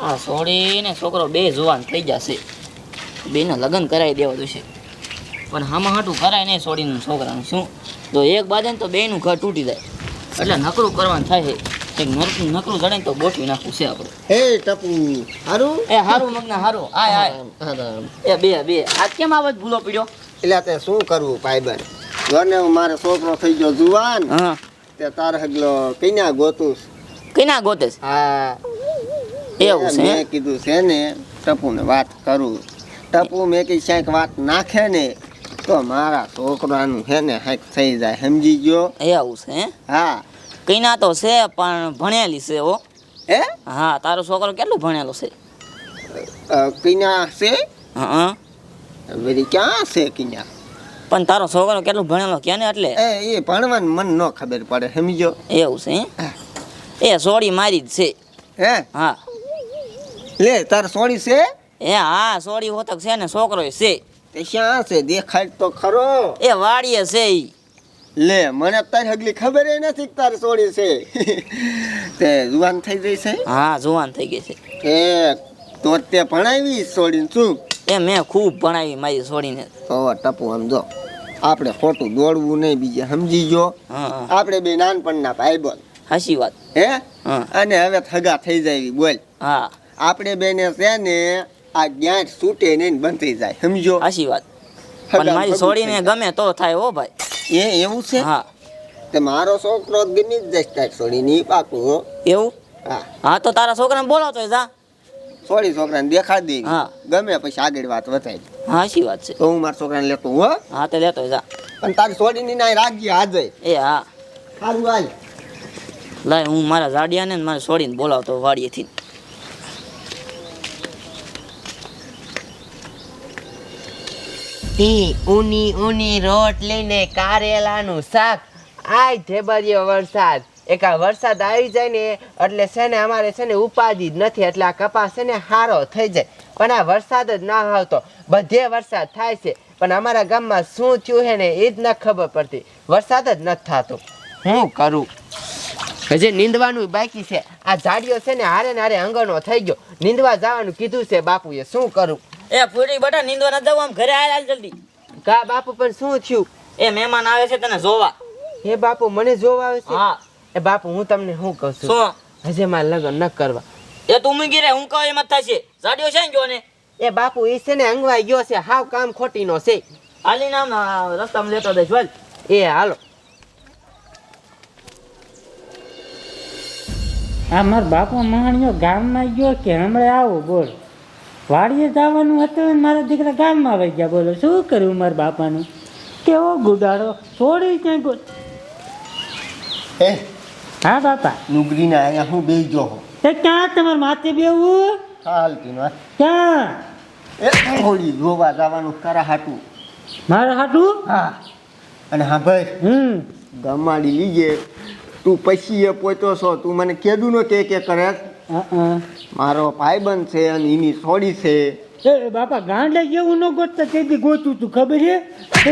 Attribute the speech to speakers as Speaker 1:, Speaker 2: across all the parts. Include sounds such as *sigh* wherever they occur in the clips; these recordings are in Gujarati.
Speaker 1: આ સોડી ને છોકરો બે જુવાન થઈ જશે. બેને લગ્ન કરાવી દેવા જોશે પણ હામાં હાટું કરાય નહીં સોડીનું છોકરાનું. શું? તો એક બાજે ને તો બેનું ઘર તૂટી જાય. એટલે નકરું કરવાનું થાય છે. એક નકરું નકરું જડે તો ગોઠવી નાખવું છે આપણે.
Speaker 2: હે ટપુ હારું?
Speaker 1: એ હારું મગના હારું. આય આય. એ બે બે. આજ કેમ આવાજ ભૂલો પડ્યો?
Speaker 2: એટલે તે શું કરવું ભાઈબંધ? જોને હું મારો છોકરો થઈ ગયો જુવાન
Speaker 1: હા.
Speaker 2: તે તારે હગલો કઈના ગોતું?
Speaker 1: કઈના ગોતે
Speaker 2: હા.
Speaker 1: એવું છે
Speaker 2: મેં કીધું છે ને ટપુને વાત કરું. ટપુ મેં કઈ ક્યાંક વાત નાખે ને તો મારા છોકરાનું છે ને હાઈક થઈ જાય. સમજી ગયો?
Speaker 1: એવું છે હે?
Speaker 2: હા.
Speaker 1: કઈના તો છે પણ ભણેલી છે ઓ
Speaker 2: હે?
Speaker 1: હા તારો છોકરો કેટલું ભણેલો છે?
Speaker 2: કઈના છે?
Speaker 1: હા.
Speaker 2: વેરી ક્યાં છે કઈના
Speaker 1: પણ તારો છોકરો કેટલું ભણેલો કે ને એટલે?
Speaker 2: એ એ ભણવાનું મન ન ખબર પડે સમજો?
Speaker 1: એવું છે હે? એ સોડી મારી જ છે.
Speaker 2: હે?
Speaker 1: હા.
Speaker 2: લે તાર સોડી છે?
Speaker 1: એ હા સોડી હોતક છે ને છોકરો છે.
Speaker 2: તે ક્યાં છે? દેખાય તો ખરો.
Speaker 1: એ વાડીએ છે ઈ.
Speaker 2: લે મને તારી હગલી ખબર નથી કે તારી સોડી છે. *laughs* તે જુવાન થઈ ગઈ છે?
Speaker 1: હા જુવાન થઈ ગઈ છે.
Speaker 2: એ તો તે ભણાવી સોડીને શું?
Speaker 1: એ મેં ખૂબ ભણાવી મારી છોડીને
Speaker 2: તો ટપુ સમજો આપણે ખોટું દોડવું નહીં બીજે સમજી ગયો. આપણે બે નાનપણના ભાઈ બોલ
Speaker 1: હાચી વાત.
Speaker 2: હે?
Speaker 1: હા.
Speaker 2: અને હવે થગા થઈ જાય બોલ.
Speaker 1: હા.
Speaker 2: આપણે બેને છે ને આ જ્ઞાન છૂટે નહીં ને બંધ જાય સમજો?
Speaker 1: હાચી વાત. પણ મારી છોડીને ગમે તો થાય હો ભાઈ.
Speaker 2: એ એવું છે?
Speaker 1: હા.
Speaker 2: તે મારો છોકરો ગમી જ જશે તારી છોડી ની પાકું
Speaker 1: એવું?
Speaker 2: હા.
Speaker 1: હા તો તારા છોકરાને બોલાવતો જા.
Speaker 2: છોડી છોકરાને દેખાડી દે
Speaker 1: હા.
Speaker 2: ગમે પછી આગળ વાત વધારી.
Speaker 1: હાચી વાત છે.
Speaker 2: તો હું મારા છોકરાને લેતો હો.
Speaker 1: હા તો લેતો જા.
Speaker 2: પણ તારી છોડીની ના રાખજે આજે
Speaker 1: એ હા.
Speaker 2: સારું હાલ.
Speaker 1: લાય હું મારા જાડિયાને ને મારે છોડીને બોલાવતો વાડીએથી.
Speaker 3: ઈ ઊની ઊની રોટ લઈને કારેલાનું શાક. આય ઢેબરિયો વરસાદ. એક આ વરસાદ આવી જાય ને એટલે છે ને અમારે છે ને ઉપાધિ જ નથી, એટલે આ કપાસ છે ને સારો થઈ જાય. પણ આ વરસાદ જ ના આવતો. બધે વરસાદ થાય છે. પણ અમારા ગામમાં શું થયું છે ને એ જ ન ખબર પડતી. વરસાદ જ નથી થતો. હું કરું? હજી નીંદવાનું બાકી છે. આ ઝાડીઓ છે ને હારે ને હારે અંગણો થઈ ગયો. નીંદવા જવાનું કીધું છે બાપુએ. શું કરું?
Speaker 1: એ ફૂટી બટા નીંદવા ન જવું આમ ઘરે આયા હાલ જલ્દી.
Speaker 3: કા બાપુ પણ શું થયું?
Speaker 1: એ મહેમાન આવે છે તને જોવા.
Speaker 3: હે બાપુ મને જોવા આવે છે?
Speaker 1: હા.
Speaker 3: એ બાપુ હું તમને શું કહું છું?
Speaker 1: શું?
Speaker 3: હજે મારે લગ્ન ન કરવા.
Speaker 1: એ તું મૂકી રે હું કહું એમ જ થશે જાડિયો છે ને જો ને?
Speaker 3: એ બાપુ એ છે ને અંગવાઈ ગયો છે હાવ કામ ખોટી નો છે
Speaker 1: આલી નામ રસ્તામાં લેતો દઈશ વલ
Speaker 3: એ હાલો.
Speaker 4: આ મારા બાપુ માણ્યો ગામમાં ગયો કે હમણાં આવો બોલ? વાડીએ જવાનું હતું મારા દીકરા ગામમાં આવી ગયા. બોલો શું કર્યું મારા બાપાનું? કેવો ગુડાડો છોડી ક્યાંય ગો
Speaker 2: હે
Speaker 4: હા બાપા?
Speaker 2: લુગડીના અહીંયા હું બે જો હો.
Speaker 4: એ ક્યાં તમારે માથે બેવું
Speaker 2: હાલતી નો
Speaker 4: ક્યાં?
Speaker 2: એ થોડી જોવા જવાનું કરા હાટું.
Speaker 4: મારા હાટું?
Speaker 2: હા. અને હા ભાઈ
Speaker 4: હમ.
Speaker 2: ગમાડી લીજે. તું પછી એ પોતો છો તું મને કેદું નો કે કે કરે. મારો ભાઈબંધ છે અને એની છોડી છે.
Speaker 4: એ બાપા ગાંડા જેવું ન ગોતતા તેથી ગોતું તું ખબર છે?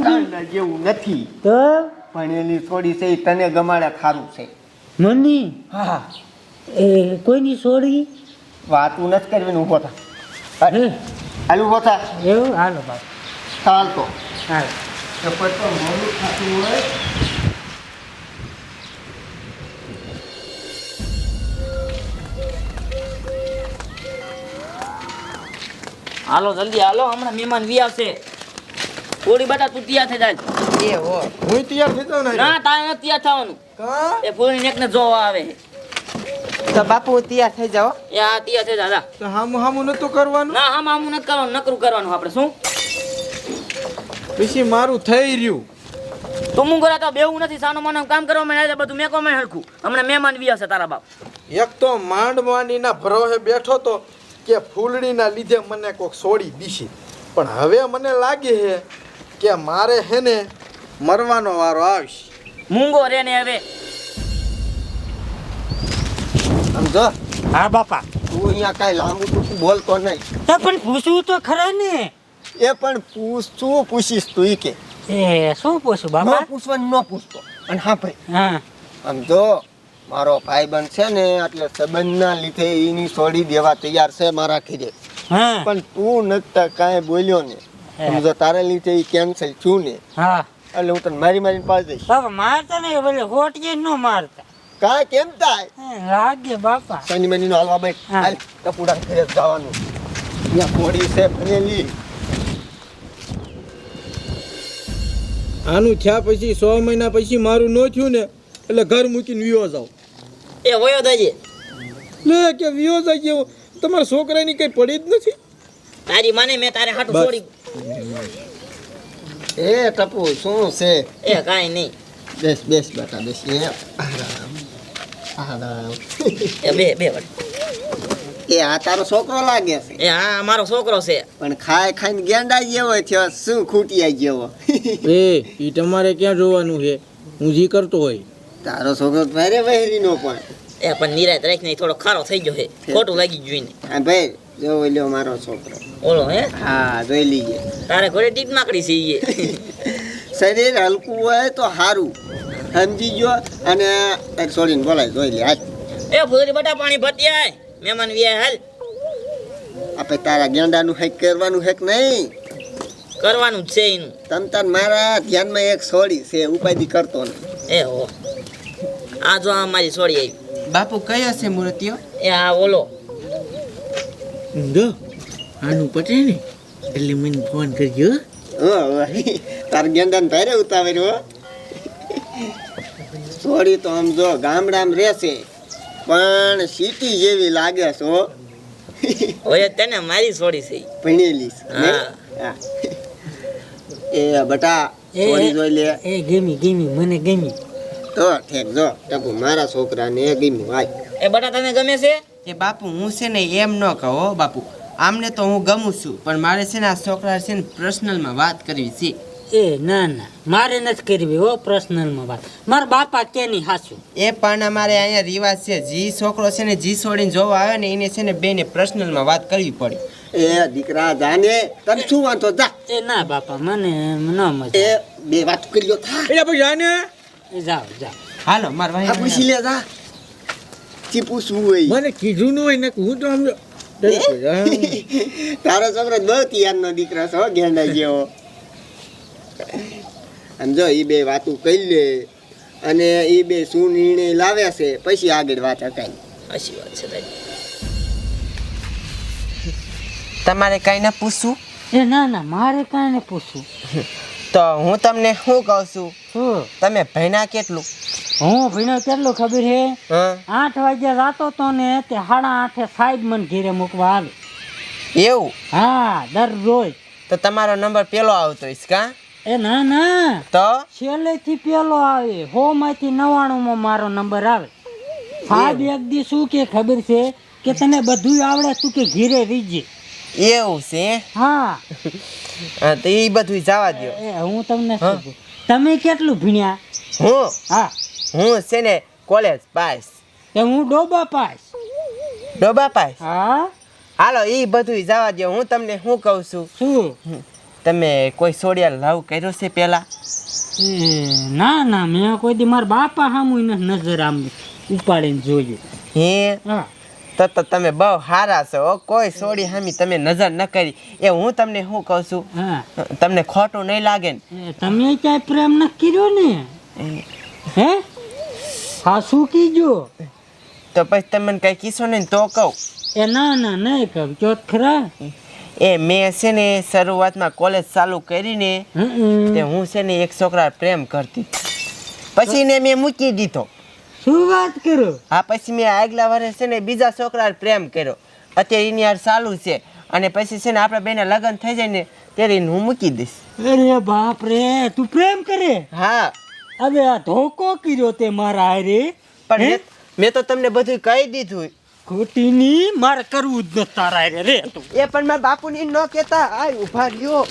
Speaker 2: ગાંડા જેવું નથી.
Speaker 4: તો?
Speaker 2: પણ એની છોડી છે એ તને ગમાડે ખારું છે.
Speaker 4: મની
Speaker 2: હા
Speaker 4: એ કોઈની છોડી?
Speaker 2: વાતું નથી કરવી ઊભો થા.
Speaker 4: અરે
Speaker 2: હાલ ઊભો થા.
Speaker 4: એવું? હાલો બાપા.
Speaker 2: ચાલ તો
Speaker 4: હાલો.
Speaker 2: તો પછી તો મોડું ખાતું હોય.
Speaker 1: હાલો જલ્દી હાલો હમણાં મહેમાન વી આવશે. થોડી બટા તું તૈયાર થઈ જાય.
Speaker 3: એ હો.
Speaker 5: હું તૈયાર થતો ને
Speaker 1: ના તારે નથી તૈયાર થવાનું.
Speaker 5: કા?
Speaker 1: એ ફૂલની એકને જોવા આવે.
Speaker 3: તો બાપુ હું તૈયાર થઈ જાઓ.
Speaker 1: એ આ તૈયાર થઈ જાજા
Speaker 5: તો હામું હામું નતું કરવાનું?
Speaker 1: ના આમ આમ નથી કરવાનું નકરું કરવાનું આપણે શું?
Speaker 5: પછી મારું થઈ રહ્યું.
Speaker 1: તું ગરા તો બેવું નથી સાનું માનું કામ કરવા માંડ્યા બધું મેં કોમે હરખું. હમણાં મહેમાન વી આવશે તારા બાપ.
Speaker 5: એક તો માંડ માંડીના ભરોહે બેઠો તો કે ફૂલડીના લીધે મને કોક છોડી દીશી પણ હવે મને લાગે છે કે મારે હે ને મરવાનો વારો આવશે.
Speaker 1: મૂંગો રે ને હવે.
Speaker 2: સમજો
Speaker 4: હા બાપા.
Speaker 2: તું અહીંયા કાંઈ લાંબુ ટૂંકું બોલતો નહીં.
Speaker 4: તો પણ પૂછવું તો ખરા ને.
Speaker 2: એ પણ પૂછ શું પૂછીશ તું ઈ કે.
Speaker 4: એ શું પૂછું બાપા
Speaker 2: પૂછવાનું ન પૂછતો. અને હા. ભાઈ
Speaker 4: હા
Speaker 2: સમજો મારો ભાઈબંધ છે ને એટલે સંબંધના લીધે એની છોડી દેવા તૈયાર છે મારા ખીરે પણ તું નતા કાંઈ બોલ્યો ને. સમજો તારે લીધે એ કેન્સલ છું ને. એટલે હું તને મારી મારીને પાડી દઈશ.
Speaker 4: બાપા મારતા નહીં બોલે હોટીએ ન મારતા.
Speaker 2: કાંઈ કેમ થાય?
Speaker 4: લાગે બાપા.
Speaker 2: શનિ મહિનો હાલવા ભાઈ
Speaker 4: હા.
Speaker 2: હાલ ટપુડા ઘરે જવાનું. ત્યાં કોડી છે ભણેલી.
Speaker 5: આનું થયા પછી સો મહિના પછી મારું ન થયું ને એટલે ઘર મૂકીને વિયો જાવ
Speaker 1: એ વયો દાજે
Speaker 5: લે કે વિયો જાય ગયો તમારા છોકરાની કઈ પડી જ નથી?
Speaker 1: તારી માને મેં તારે હાટું. છોડી
Speaker 2: એ ટપુ શું છે?
Speaker 1: એ કાંઈ નહીં.
Speaker 2: બેસ બેસ બેટા બેસ. એ આરામ. આરામ.
Speaker 1: એ બે બે
Speaker 2: એ આ તારો છોકરો લાગે છે.
Speaker 1: એ હા મારો છોકરો છે.
Speaker 2: પણ ખાઈ ખાઈને ગેંડા જેવો થયો શું ખૂટિયા જેવો
Speaker 5: એ ઈ તમારે ક્યાં જોવાનું છે? હું જી કરતો હોય.
Speaker 2: તારો છોકરો પહેરે વહેરી નો પણ.
Speaker 1: એ પણ નિરાત રાખીને થોડો ખારો થઈ ગયો છે. ખોટું લાગી ગયું
Speaker 2: હા ભાઈ જો લ્યો મારો છોકરો.
Speaker 1: ઓલો હે?
Speaker 2: હા જોઈ લીજે.
Speaker 1: તારે ઘરે ટીપ માકડી છે ઈએ *laughs*
Speaker 2: શરીર હલકું હોય તો સારું સમજી ગયો અને છોડીને બોલાય જોઈ લે હાથ
Speaker 1: એ ફૂલરી બટા પાણી ભરતી આય. મહેમાન વ્યાય હાલ.
Speaker 2: આપણે તારા ગેંડાનું હેક કરવાનું હેક નહીં.
Speaker 1: કરવાનું છે એનું.
Speaker 2: તમ તાર મારા ધ્યાનમાં એક છોડી છે ઉપાધિ કરતો ને
Speaker 1: એ હો. આ જો આ મારી છોડી આવી.
Speaker 3: બાપુ કયો છે મૂર્તિઓ?
Speaker 1: એ આ ઓલો.
Speaker 6: જો આનું પટે ને? એટલે મને ફોન કરજો.
Speaker 2: તાર ગેંડાને ભારે ઉતાવર્યો હો. છોડી તો આમ જો ગામડામાં રહેશે પણ સિટી જેવી લાગે છો ઓય
Speaker 1: હવે તને મારી છોડી છે.
Speaker 2: ભણેલી
Speaker 1: હા.
Speaker 2: હા. એ બટા છોડી જોઈ લે.
Speaker 4: એ ગમી ગમી મને ગમી.
Speaker 2: તો ઠેક જો ટપુ મારા છોકરાને ગમ્યું આય
Speaker 1: એ બટા તને ગમે છે?
Speaker 3: એ બાપુ હું છે ને એમ ન કહો બાપુ. આમને તો હું ગમું છું પણ મારે છે ને આ છોકરા છે ને પર્સનલમાં વાત કરવી છે.
Speaker 4: એ ના ના મારે નથી કરવી હો પર્સનલમાં વાત. મારા બાપા કે નહીં હાસું
Speaker 3: એ પણ અમારે અહીંયા રિવાજ છે જી છોકરો છે ને જી છોડીને જોવા આવે ને એને છે ને બેને પર્સનલમાં વાત કરવી પડે.
Speaker 2: એ દીકરા જાને તને શું વાંધો? જા.
Speaker 4: એ ના બાપા મને ન
Speaker 2: એ
Speaker 4: મજા
Speaker 2: બે વાત કરી લો થા.
Speaker 4: એ જાઓ જાઓ.
Speaker 3: હાલો માર
Speaker 2: આ પૂછી લે જા જી પૂછવું હોય
Speaker 5: મને કીધું ન હોય ને હું તો આમ *laughs*
Speaker 2: તારો છોકરો બહુ તિયારનો દીકરો છે ગેંડા જેવો. આમ જો એ બે વાતું કહી લે અને એ બે શું નિર્ણય લાવ્યા છે પછી આગળ વાત અટાઈ
Speaker 1: સાચી વાત છે
Speaker 3: તમારે કઈ ના પૂછવું?
Speaker 4: એ ના ના મારે કાંઈ પૂછવું. *laughs*
Speaker 3: તો હું તમને શું કહું છું?
Speaker 4: શું
Speaker 3: તમે ભણ્યા કેટલું?
Speaker 4: હું ભીણો કેટલું ખબર
Speaker 3: છે
Speaker 4: આઠ વાગે રાતો તો ને તે સાડા આઠે સાહેબ મને ઘેરે મૂકવા આવે.
Speaker 3: એવું?
Speaker 4: હા દરરોજ.
Speaker 3: તો તમારો નંબર પેલો આવતો હશે કા?
Speaker 4: એ ના ના.
Speaker 3: તો?
Speaker 4: છેલ્લેથી પેલો આવે. હો માંથી નવાણુંમાં મારો નંબર આવે. સાહેબ એક દી શું કે ખબર છે કે તને બધું આવડે તું કે ઘેરે રીજે.
Speaker 3: એવું છે?
Speaker 4: હા.
Speaker 3: તો એ બધું જવા દો
Speaker 4: હું તમને? તમે કેટલું ભીણ્યા?
Speaker 3: હું?
Speaker 4: હા.
Speaker 3: હું છે ને કોલેજ પાસ.
Speaker 4: તે હું ડોબા પાસ.
Speaker 3: ડોબા પાસ?
Speaker 4: હા.
Speaker 3: હાલો એ બધું જવા દો હું તમને શું કહું છું?
Speaker 4: શું?
Speaker 3: તમે કોઈ સોડિયા લવ કર્યો છે પેલા?
Speaker 4: ના ના મેં કોઈ દી મારા બાપા સામુ નજર આમ ઉપાડીને જોયું.
Speaker 3: હે?
Speaker 4: હા.
Speaker 3: તો તો તમે બહુ સારા છો. કોઈ સોડી હામી તમે નજર ન કરી. એ હું તમને શું કહું છું?
Speaker 4: હા.
Speaker 3: તમને ખોટું નહીં લાગે ને.
Speaker 4: તમે ક્યાંય પ્રેમ ન કર્યો ને? હે? હા શું કીજો
Speaker 3: તો પછી તમે કઈ કીશો ને તો કહું.
Speaker 4: એ ના ના નહીં કહું. જો ખરા.
Speaker 3: એ મેં છે ને શરૂઆતમાં કોલેજ ચાલુ કરીને. તે હું છે ને એક છોકરા પ્રેમ કરતી. પછી ને મેં મૂકી દીધો.
Speaker 4: શું વાત કરો?
Speaker 3: હા પછી મેં આગલા વર્ષે છે ને બીજા છોકરા પ્રેમ કર્યો. અત્યારે એની યાર ચાલુ છે. અને પછી છે ને આપણે બેને લગ્ન થઈ જાય ને ત્યારે હું મૂકી દઈશ.
Speaker 4: અરે બાપ રે તું પ્રેમ કરે?
Speaker 3: હા.
Speaker 4: હવે આ ધોકો કર્યો તે મારા હારે
Speaker 3: પણ
Speaker 4: હે?
Speaker 3: મેં- તો તમને બધું કહી દીધું
Speaker 4: ખોટી ની મારે કરવું જ ન તારા હારે રે તું.
Speaker 3: એ પણ મારા બાપુની ન કહેતા. આ ઊભા રહ્યો.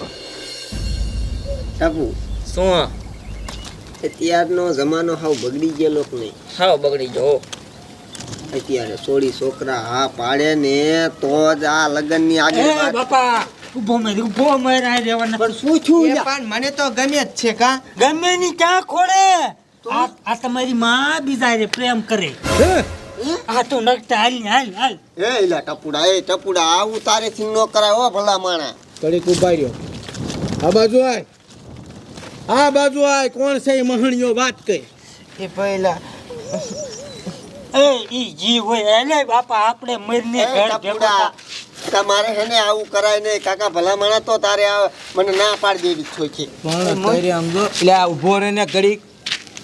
Speaker 2: બાપુ
Speaker 1: શું
Speaker 2: અત્યારનો જમાનો હાવ બગડી ગયેલો કે નહીં?
Speaker 1: હાવ બગડી ગયો હો.
Speaker 2: અત્યારે સોળી છોકરા હા પાડે ને તો જ આ લગ્નની આગળ
Speaker 4: બાપા ઊભો મેરી ઊભો મેં રાહ રહેવાના
Speaker 2: પણ શું છું
Speaker 3: એ પણ મને તો ગમે જ છે કા?
Speaker 4: ગમે ની ક્યાં ખોડે? આ આ તમારી માં બીજા રે પ્રેમ કરે. આ તો નકતા હાલ ને હાલ હાલ.
Speaker 2: એ ઇલા ટપુડા એ ટપુડા આવું તારે થી નો કરાય હો ભલા માણા.
Speaker 5: કડીક ઊભા રહ્યો. આ બાજુ આય. આ બાજુ આય કોણ છે મહણીઓ વાત કહે
Speaker 3: એ પહેલા
Speaker 4: એ ઈ જી હોય એને બાપા આપણે મરીને ઘર ભેગા
Speaker 2: તમારે હેને આવું કરાય નહીં કાકા ભલા માણા તો તારે આ મને ના પાડી દેવી છો. છે
Speaker 5: પણ કરી સમજો. એટલે આ ઊભો રહીને ઘડીક.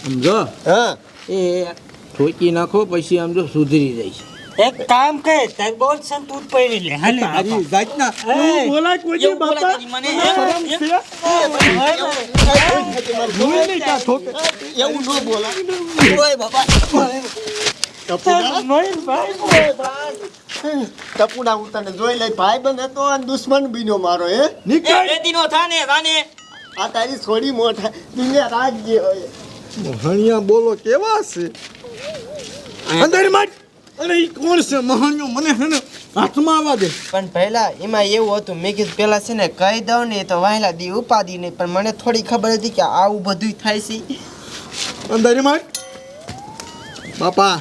Speaker 5: સમજો?
Speaker 2: હા.
Speaker 5: એ ઠોકી નાખો પછી સમજો સુધરી જાય છે.
Speaker 4: એક કામ કરે તાર બોલ સન તું પહેરી લે. હાલે તારી
Speaker 5: જાતના
Speaker 4: એવું
Speaker 5: બોલાય કોઈ
Speaker 1: હું નહીં તારી મને?
Speaker 2: એવું ન બોલા. ઓય બાબા ટપુડા? હું તને જોઈ લઈ ભાઈ બંધ હતો અને દુશ્મન બીનો મારો હે?
Speaker 1: એ રેતીનો થાને થાને
Speaker 2: આ તારી છોડી મોટા દુનિયા રાજ્ય હોય
Speaker 5: હણિયા બોલો કેવા છે અંદરમાં અરે ઈ કોણ છે? મહાનિયો મને છે ને હાથમાં આવવા દે.
Speaker 3: પણ પહેલા એમાં એવું હતું મેં કીધું પેલા છે ને કહી દઉં ને તો વહેલા દી ઉપાદી નહીં પણ મને થોડી ખબર હતી કે આવું બધું થાય છે.
Speaker 5: અંદર માર. બાપા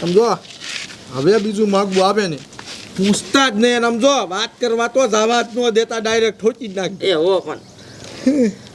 Speaker 5: સમજો હવે બીજું માગવું આવે ને. પૂછતા જ નહીં સમજો વાત કરવા તો જવા જ ન દેતા ડાયરેક્ટ ઠોકી જ નાખી
Speaker 1: એ હો પણ. *laughs*